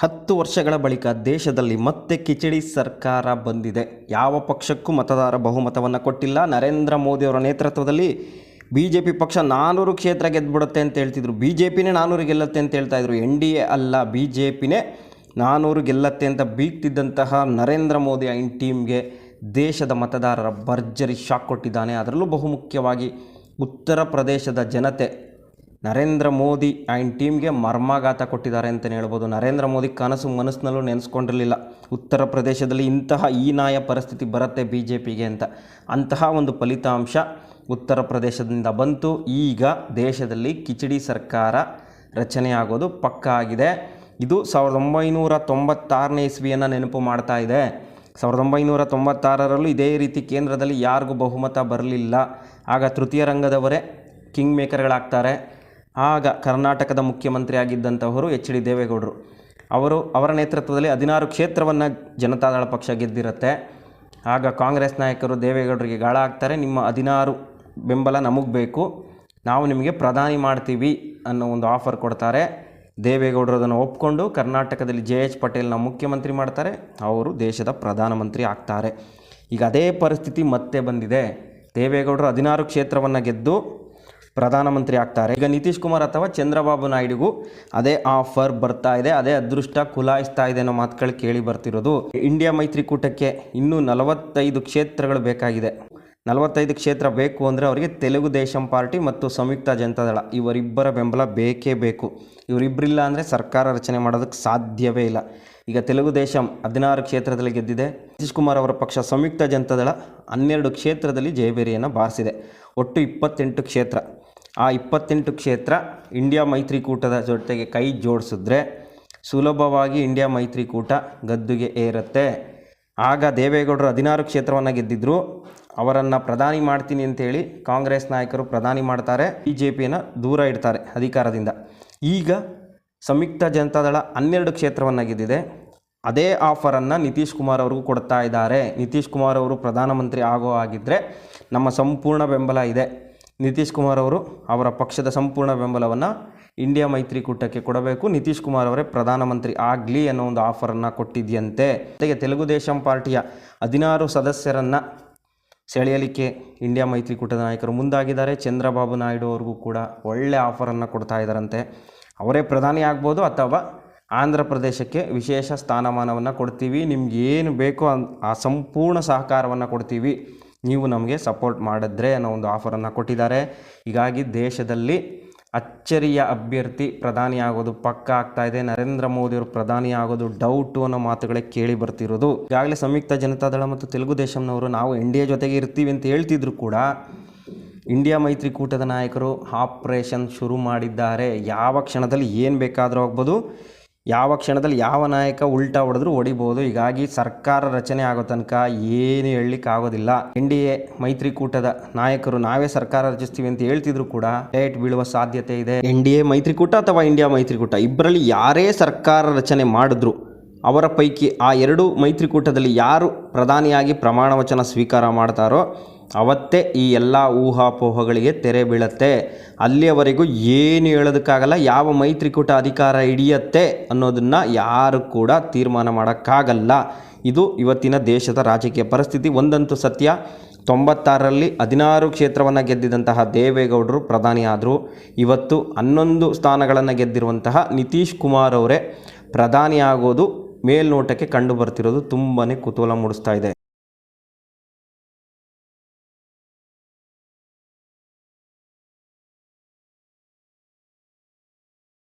ಹತ್ತು ವರ್ಷಗಳ ಬಳಿಕ ದೇಶದಲ್ಲಿ ಮತ್ತೆ ಕಿಚಡಿ ಸರ್ಕಾರ ಬಂದಿದೆ. ಯಾವ ಪಕ್ಷಕ್ಕೂ ಮತದಾರ ಬಹುಮತವನ್ನು ಕೊಟ್ಟಿಲ್ಲ. ನರೇಂದ್ರ ಮೋದಿಯವರ ನೇತೃತ್ವದಲ್ಲಿ ಬಿ ಜೆ ಪಿ ಪಕ್ಷ ನಾನೂರು ಕ್ಷೇತ್ರ ಗೆದ್ಬಿಡುತ್ತೆ ಅಂತ ಹೇಳ್ತಿದ್ರು. ಬಿ ಜೆ ಪಿನೇ ನಾನೂರು ಗೆಲ್ಲತ್ತೆ ಅಂತ ಹೇಳ್ತಾ ಇದ್ರು. ಎನ್ ಡಿ ಎ ಅಲ್ಲ ಬಿ ಜೆ ಪಿನೇ ನಾನೂರು ಗೆಲ್ಲತ್ತೆ ಅಂತ ಬೀಗ್ತಿದ್ದಂತಹ ನರೇಂದ್ರ ಮೋದಿ ಐನ್ ಟೀಮ್ಗೆ ದೇಶದ ಮತದಾರರ ಭರ್ಜರಿ ಶಾಕ್ ಕೊಟ್ಟಿದ್ದಾನೆ. ಅದರಲ್ಲೂ ಬಹುಮುಖ್ಯವಾಗಿ ಉತ್ತರ ಪ್ರದೇಶದ ಜನತೆ ನರೇಂದ್ರ ಮೋದಿ ಆ್ಯಂಡ್ ಟೀಮ್ಗೆ ಮರ್ಮಾಘಾತ ಕೊಟ್ಟಿದ್ದಾರೆ ಅಂತಲೇ ಹೇಳ್ಬೋದು. ನರೇಂದ್ರ ಮೋದಿ ಕನಸು ಮನಸ್ಸಿನಲ್ಲೂ ನೆನೆಸ್ಕೊಂಡಿರಲಿಲ್ಲ. ಉತ್ತರ ಪ್ರದೇಶದಲ್ಲಿ ಇಂತಹ ಹೀನಾಯ ಪರಿಸ್ಥಿತಿ ಬರುತ್ತೆ ಬಿ ಜೆ ಪಿಗೆ ಅಂತ. ಅಂತಹ ಒಂದು ಫಲಿತಾಂಶ ಉತ್ತರ ಪ್ರದೇಶದಿಂದ ಬಂತು. ಈಗ ದೇಶದಲ್ಲಿ ಕಿಚಡಿ ಸರ್ಕಾರ ರಚನೆಯಾಗೋದು ಪಕ್ಕ ಆಗಿದೆ. ಇದು ಸಾವಿರದ ಒಂಬೈನೂರ ತೊಂಬತ್ತಾರನೇ ಇಸ್ವಿಯನ್ನು ನೆನಪು ಮಾಡ್ತಾ ಇದೆ. ಸಾವಿರದ ಒಂಬೈನೂರ ತೊಂಬತ್ತಾರರಲ್ಲೂ ಇದೇ ರೀತಿ ಕೇಂದ್ರದಲ್ಲಿ ಯಾರಿಗೂ ಬಹುಮತ ಬರಲಿಲ್ಲ. ಆಗ ತೃತೀಯ ರಂಗದವರೇ ಕಿಂಗ್ ಮೇಕರ್ಗಳಾಗ್ತಾರೆ ಆಗ ಕರ್ನಾಟಕದ ಮುಖ್ಯಮಂತ್ರಿ ಆಗಿದ್ದಂಥವರು ಎಚ್ ಡಿ ದೇವೇಗೌಡರು. ಅವರು ಅವರ ನೇತೃತ್ವದಲ್ಲಿ ಹದಿನಾರು ಕ್ಷೇತ್ರವನ್ನು ಜನತಾದಳ ಪಕ್ಷ ಗೆದ್ದಿರುತ್ತೆ. ಆಗ ಕಾಂಗ್ರೆಸ್ ನಾಯಕರು ದೇವೇಗೌಡರಿಗೆ ಗಾಳ ಹಾಕ್ತಾರೆ ನಿಮ್ಮ ಹದಿನಾರು ಬೆಂಬಲ ನಮಗೆ ಬೇಕು. ನಾವು ನಿಮಗೆ ಪ್ರಧಾನಿ ಮಾಡ್ತೀವಿ ಅನ್ನೋ ಒಂದು ಆಫರ್ ಕೊಡ್ತಾರೆ. ದೇವೇಗೌಡರು ಅದನ್ನು ಒಪ್ಕೊಂಡು ಕರ್ನಾಟಕದಲ್ಲಿ ಜೆ ಎಚ್ ಪಟೇಲ್ನ ಮುಖ್ಯಮಂತ್ರಿ ಮಾಡ್ತಾರೆ. ಅವರು ದೇಶದ ಪ್ರಧಾನಮಂತ್ರಿ ಆಗ್ತಾರೆ. ಈಗ ಅದೇ ಪರಿಸ್ಥಿತಿ ಮತ್ತೆ ಬಂದಿದೆ. ದೇವೇಗೌಡರು ಹದಿನಾರು ಕ್ಷೇತ್ರವನ್ನು ಗೆದ್ದು ಪ್ರಧಾನಮಂತ್ರಿ ಆಗ್ತಾರೆ. ಈಗ ನಿತೀಶ್ ಕುಮಾರ್ ಅಥವಾ ಚಂದ್ರಬಾಬು ನಾಯ್ಡುಗೂ ಅದೇ ಆಫರ್ ಬರ್ತಾ ಇದೆ, ಅದೇ ಅದೃಷ್ಟ ಕುಲಾಯಿಸ್ತಾ ಇದೆ ಅನ್ನೋ ಮಾತುಗಳು ಕೇಳಿ ಬರ್ತಿರೋದು. ಇಂಡಿಯಾ ಮೈತ್ರಿಕೂಟಕ್ಕೆ ಇನ್ನೂ ನಲವತ್ತೈದು ಕ್ಷೇತ್ರಗಳು ಬೇಕಾಗಿದೆ. ನಲವತ್ತೈದು ಕ್ಷೇತ್ರ ಬೇಕು ಅಂದರೆ ಅವರಿಗೆ ತೆಲುಗು ದೇಶಂ ಪಾರ್ಟಿ ಮತ್ತು ಸಂಯುಕ್ತ ಜನತಾದಳ. ಇವರಿಬ್ಬರ ಬೆಂಬಲ ಬೇಕೇ ಬೇಕು. ಇವರಿಬ್ಬರಿಲ್ಲ ಅಂದರೆ ಸರ್ಕಾರ ರಚನೆ ಮಾಡೋದಕ್ಕೆ ಸಾಧ್ಯವೇ ಇಲ್ಲ. ಈಗ ತೆಲುಗು ದೇಶಂ ಹದಿನಾರು ಕ್ಷೇತ್ರದಲ್ಲಿ ಗೆದ್ದಿದೆ. ನಿತೀಶ್ ಕುಮಾರ್ ಅವರ ಪಕ್ಷ ಸಂಯುಕ್ತ ಜನತಾದಳ ಹನ್ನೆರಡು ಕ್ಷೇತ್ರದಲ್ಲಿ ಜಯಬೇರಿಯನ್ನು ಬಾರಿಸಿದೆ. ಒಟ್ಟು ಇಪ್ಪತ್ತೆಂಟು ಕ್ಷೇತ್ರ. ಆ ಇಪ್ಪತ್ತೆಂಟು ಕ್ಷೇತ್ರ ಇಂಡಿಯಾ ಮೈತ್ರಿಕೂಟದ ಜೊತೆಗೆ ಕೈ ಜೋಡಿಸಿದ್ರೆ ಸುಲಭವಾಗಿ ಇಂಡಿಯಾ ಮೈತ್ರಿಕೂಟ ಗದ್ದುಗೆ ಏರುತ್ತೆ. ಆಗ ದೇವೇಗೌಡರು ಹದಿನಾರು ಕ್ಷೇತ್ರವನ್ನು ಗೆದ್ದಿದ್ರು. ಅವರನ್ನು ಪ್ರಧಾನಿ ಮಾಡ್ತೀನಿ ಅಂತೇಳಿ ಕಾಂಗ್ರೆಸ್ ನಾಯಕರು ಪ್ರಧಾನಿ ಮಾಡ್ತಾರೆ. ಬಿ ಜೆ ಪಿಯನ್ನು ದೂರ ಇಡ್ತಾರೆ ಅಧಿಕಾರದಿಂದ. ಈಗ ಸಂಯುಕ್ತ ಜನತಾದಳ ಹನ್ನೆರಡು ಕ್ಷೇತ್ರವನ್ನು ಗೆದ್ದಿದೆ. ಅದೇ ಆಫರನ್ನು ನಿತೀಶ್ ಕುಮಾರ್ ಅವ್ರಿಗೂ ಕೊಡ್ತಾ ಇದ್ದಾರೆ. ನಿತೀಶ್ ಕುಮಾರ್ ಅವರು ಪ್ರಧಾನಮಂತ್ರಿ ಆಗೋ ಆಗಿದ್ದರೆ ನಮ್ಮ ಸಂಪೂರ್ಣ ಬೆಂಬಲ ಇದೆ. ನಿತೀಶ್ ಕುಮಾರ್ ಅವರು ಅವರ ಪಕ್ಷದ ಸಂಪೂರ್ಣ ಬೆಂಬಲವನ್ನು ಇಂಡಿಯಾ ಮೈತ್ರಿಕೂಟಕ್ಕೆ ಕೊಡಬೇಕು. ನಿತೀಶ್ ಕುಮಾರ್ ಅವರೇ ಪ್ರಧಾನಮಂತ್ರಿ ಆಗಲಿ ಅನ್ನೋ ಒಂದು ಆಫರನ್ನು ಕೊಟ್ಟಿದೆಯಂತೆ. ಜೊತೆಗೆ ತೆಲುಗು ದೇಶಂ ಪಾರ್ಟಿಯ ಹದಿನಾರು ಸದಸ್ಯರನ್ನು ಸೆಳೆಯಲಿಕ್ಕೆ ಇಂಡಿಯಾ ಮೈತ್ರಿಕೂಟದ ನಾಯಕರು ಮುಂದಾಗಿದ್ದಾರೆ. ಚಂದ್ರಬಾಬು ನಾಯ್ಡು ಅವ್ರಿಗೂ ಕೂಡ ಒಳ್ಳೆ ಆಫರನ್ನು ಕೊಡ್ತಾ ಇದ್ದಾರಂತೆ. ಅವರೇ ಪ್ರಧಾನಿ ಆಗ್ಬೋದು ಅಥವಾ ಆಂಧ್ರ ಪ್ರದೇಶಕ್ಕೆ ವಿಶೇಷ ಸ್ಥಾನಮಾನವನ್ನು ಕೊಡ್ತೀವಿ. ನಿಮ್ಗೆ ಏನು ಬೇಕೋ ಆ ಸಂಪೂರ್ಣ ಸಹಕಾರವನ್ನು ಕೊಡ್ತೀವಿ. ನೀವು ನಮಗೆ ಸಪೋರ್ಟ್ ಮಾಡಿದ್ರೆ ಅನ್ನೋ ಒಂದು ಆಫರನ್ನು ಕೊಟ್ಟಿದ್ದಾರೆ. ಹೀಗಾಗಿ ದೇಶದಲ್ಲಿ ಅಚ್ಚರಿಯ ಅಭ್ಯರ್ಥಿ ಪ್ರಧಾನಿ ಆಗೋದು ಪಕ್ಕ ಆಗ್ತಾ ಇದೆ. ನರೇಂದ್ರ ಮೋದಿಯವರು ಪ್ರಧಾನಿ ಆಗೋದು ಡೌಟು ಅನ್ನೋ ಮಾತುಗಳೇ ಕೇಳಿ ಬರ್ತಿರೋದು. ಈಗಾಗಲೇ ಸಂಯುಕ್ತ ಜನತಾದಳ ಮತ್ತು ತೆಲುಗು ದೇಶಂನವರು ನಾವು ಎನ್ ಜೊತೆಗೆ ಇರ್ತೀವಿ ಅಂತ ಹೇಳ್ತಿದ್ರು ಕೂಡ ಇಂಡಿಯಾ ಮೈತ್ರಿಕೂಟದ ನಾಯಕರು ಆಪ್ರೇಷನ್ ಶುರು ಮಾಡಿದ್ದಾರೆ. ಯಾವ ಕ್ಷಣದಲ್ಲಿ ಏನು ಬೇಕಾದರೂ ಆಗ್ಬೋದು. ಯಾವ ಕ್ಷಣದಲ್ಲಿ ಯಾವ ನಾಯಕ ಉಲ್ಟಾ ಹೊಡೆದ್ರು ಹೊಡಿಬೋದು. ಹೀಗಾಗಿ ಸರ್ಕಾರ ರಚನೆ ಆಗೋ ತನಕ ಏನು ಹೇಳಲಿಕ್ಕೆ ಆಗೋದಿಲ್ಲ ಎನ್ ಡಿ ಎ ಮೈತ್ರಿಕೂಟದ ನಾಯಕರು ನಾವೇ ಸರ್ಕಾರ ರಚಿಸ್ತೀವಿ ಅಂತ ಹೇಳ್ತಿದ್ರು ಕೂಡ ಡೇಟ್ ಬೀಳುವ ಸಾಧ್ಯತೆ ಇದೆ. ಎನ್ ಡಿ ಎ ಮೈತ್ರಿಕೂಟ ಅಥವಾ ಇಂಡಿಯಾ ಮೈತ್ರಿಕೂಟ? ಇಬ್ಬರಲ್ಲಿ ಯಾರೇ ಸರ್ಕಾರ ರಚನೆ ಮಾಡಿದ್ರು ಅವರ ಪೈಕಿ ಆ ಎರಡು ಮೈತ್ರಿಕೂಟದಲ್ಲಿ ಯಾರು ಪ್ರಧಾನಿಯಾಗಿ ಪ್ರಮಾಣ ವಚನ ಸ್ವೀಕಾರ ಮಾಡ್ತಾರೋ ಅವತ್ತೇ ಈ ಎಲ್ಲ ಊಹಾಪೋಹಗಳಿಗೆ ತೆರೆ ಬೀಳತ್ತೆ. ಅಲ್ಲಿಯವರೆಗೂ ಏನು ಹೇಳೋದಕ್ಕಾಗಲ್ಲ, ಯಾವ ಮೈತ್ರಿಕೂಟ ಅಧಿಕಾರ ಹಿಡಿಯತ್ತೆ ಅನ್ನೋದನ್ನು ಯಾರು ಕೂಡ ತೀರ್ಮಾನ ಮಾಡೋಕ್ಕಾಗಲ್ಲ. ಇದು ಇವತ್ತಿನ ದೇಶದ ರಾಜಕೀಯ ಪರಿಸ್ಥಿತಿ. ಒಂದಂತೂ ಸತ್ಯ, ತೊಂಬತ್ತಾರರಲ್ಲಿ ಹದಿನಾರು ಕ್ಷೇತ್ರವನ್ನು ಗೆದ್ದಿದಂತಹ ದೇವೇಗೌಡರು ಪ್ರಧಾನಿ ಆದರು ಇವತ್ತು ಹನ್ನೊಂದು ಸ್ಥಾನಗಳನ್ನು ಗೆದ್ದಿರುವಂತಹ ನಿತೀಶ್ ಕುಮಾರ್ ಅವರೇ ಪ್ರಧಾನಿ ಆಗೋದು ಮೇಲ್ನೋಟಕ್ಕೆ ಕಂಡು ಬರ್ತಿರೋದು ತುಂಬಾ ಕುತೂಹಲ ಮೂಡಿಸ್ತಾ ಇದೆ.